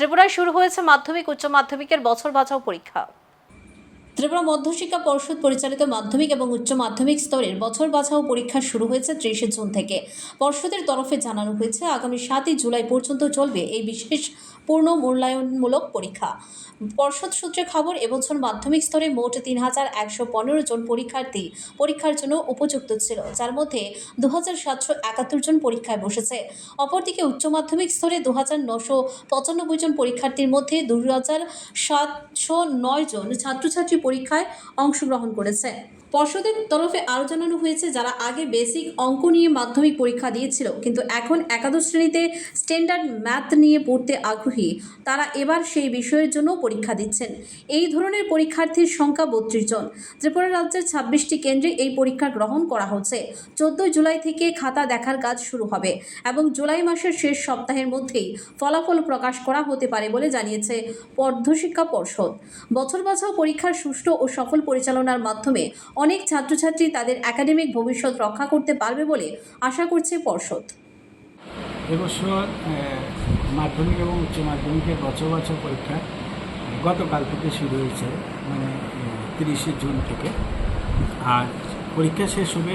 ত্রিপুরায় শুরু হয়েছে মাধ্যমিক উচ্চ মাধ্যমিকের বছর বাঁচাও পরীক্ষা। ত্রিপুরা মধ্যশিক্ষা পর্ষদ পরিচালিত মাধ্যমিক এবং উচ্চ মাধ্যমিক স্তরের বছর বাছাও পরীক্ষা শুরু হয়েছে ত্রিশে জুন থেকে। পর্ষদের তরফে জানানো হয়েছে, আগামী সাতই জুলাই পর্যন্ত চলবে এই বিশেষ পূর্ণ মূল্যায়নমূলক পরীক্ষা। পর্ষদ সূত্রে খবর, এবছর মাধ্যমিক স্তরে মোট তিন হাজার একশো পনেরো জন পরীক্ষার্থী পরীক্ষার জন্য উপযুক্ত ছিল, যার মধ্যে দু হাজার সাতশো একাত্তর জন পরীক্ষায় বসেছে। অপরদিকে উচ্চ মাধ্যমিক স্তরে দু হাজার নশো পঁচানব্বই জন পরীক্ষার্থীর মধ্যে দু হাজার সাতশো নয় জন ছাত্রছাত্রী পরীক্ষায় অংশগ্রহণ করেছে। পর্ষদের তরফে আরও জানানো হয়েছে যারা আগে বেসিক অঙ্ক নিয়ে মাধ্যমিক পরীক্ষা দিয়েছিল, কিন্তু এখন একাদশ শ্রেণীতে স্ট্যান্ডার্ড ম্যাথ নিয়ে পড়তে আগ্রহী, তারা এবার সেই বিষয়ের জন্য পরীক্ষা দিচ্ছেন। এই ধরনের পরীক্ষার্থীর সংখ্যা বত্রিশ জন। ত্রিপুরা রাজ্যের ছাব্বিশটি কেন্দ্রে এই পরীক্ষা গ্রহণ করা হচ্ছে। চোদ্দই জুলাই থেকে খাতা দেখার কাজ শুরু হবে এবং জুলাই মাসের শেষ সপ্তাহের মধ্যেই ফলাফল প্রকাশ করা হতে পারে বলে জানিয়েছে পর্ধশিক্ষা পর্ষদ। বছর বাছাও পরীক্ষার সুষ্ঠু ও সফল পরিচালনার মাধ্যমে অনেক ছাত্রছাত্রী তাদের একাডেমিক ভবিষ্যৎ রক্ষা করতে পারবে বলে আশা করছে পর্ষদ। এবছর মাধ্যমিক এবং উচ্চ মাধ্যমিকের বছর বছর পরীক্ষা গতকাল থেকে শুরু হয়েছে মানে তিরিশে জুন থেকে। আর পরীক্ষা শেষ হবে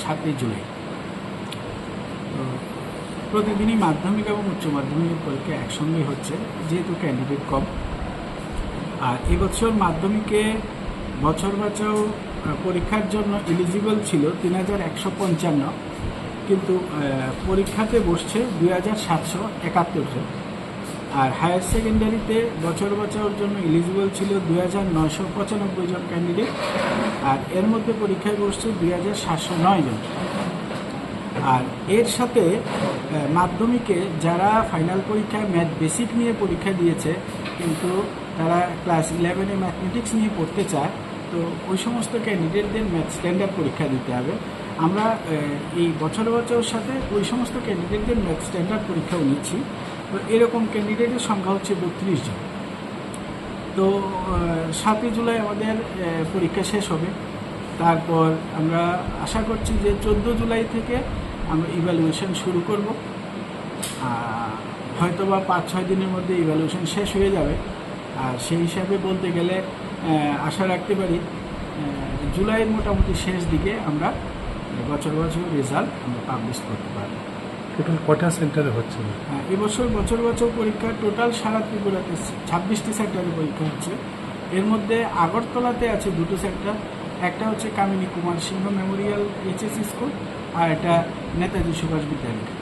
সাতই জুলাই। তো প্রতিদিনই মাধ্যমিক এবং উচ্চ মাধ্যমিকের পরীক্ষা একসঙ্গে হচ্ছে, যেহেতু ক্যান্ডিডেট কম। আর এবছর মাধ্যমিকে বছর বছর পরীক্ষার জন্য এলিজিবল ছিল তিন হাজার একশো পঞ্চান্ন, কিন্তু পরীক্ষাতে বসছে দুই হাজার সাতশো একাত্তর জন। আর হায়ার সেকেন্ডারিতে বছর বছর জন্য এলিজিবল ছিল দুই হাজার নয়শো পঁচানব্বই জন ক্যান্ডিডেট আর এর মধ্যে পরীক্ষায় বসছে দুই হাজার সাতশো নয় জন। আর এর সাথে মাধ্যমিকে যারা ফাইনাল পরীক্ষায় ম্যাথ বেসিক নিয়ে পরীক্ষা দিয়েছে, কিন্তু তারা ক্লাস ইলেভেনে ম্যাথমেটিক্স নিয়ে পড়তে চায় তো ওই সমস্ত ক্যান্ডিডেটদের ম্যাথ স্ট্যান্ডার্ড পরীক্ষা দিতে হবে। আমরা এই বছর বছর সাথে ওই সমস্ত ক্যান্ডিডেটদের ম্যাথ স্ট্যান্ডার্ড পরীক্ষাও নিচ্ছি। তো এরকম ক্যান্ডিডেটের সংখ্যা হচ্ছে বত্রিশ জন। তো সাতই জুলাই আমাদের পরীক্ষা শেষ হবে। তারপর আমরা আশা করছি যে চোদ্দ জুলাই থেকে আমরা ইভ্যালুয়েশন শুরু করব। হয়তো বা পাঁচ ছয় দিনের মধ্যে ইভ্যালুয়েশন শেষ হয়ে যাবে। আর সেই হিসাবে বলতে গেলে আশা রাখতে পারি জুলাইয়ের মোটামুটি শেষ দিকে আমরা বছর বছর রেজাল্ট আমরা পাবলিশ করতে পারব। টোটাল কটা সেন্টারে হচ্ছে? হ্যাঁ, এবছর বছর বছর পরীক্ষা টোটাল সারা ত্রিপুরাতে ছাব্বিশটি সেন্টারে পরীক্ষা হচ্ছে। এর মধ্যে আগরতলাতে আছে দুটো সেন্টার একটা হচ্ছে Kamini Kumar Singh memorial HS school আর একটা নেতাজি সুভাষ বিদ্যালয়।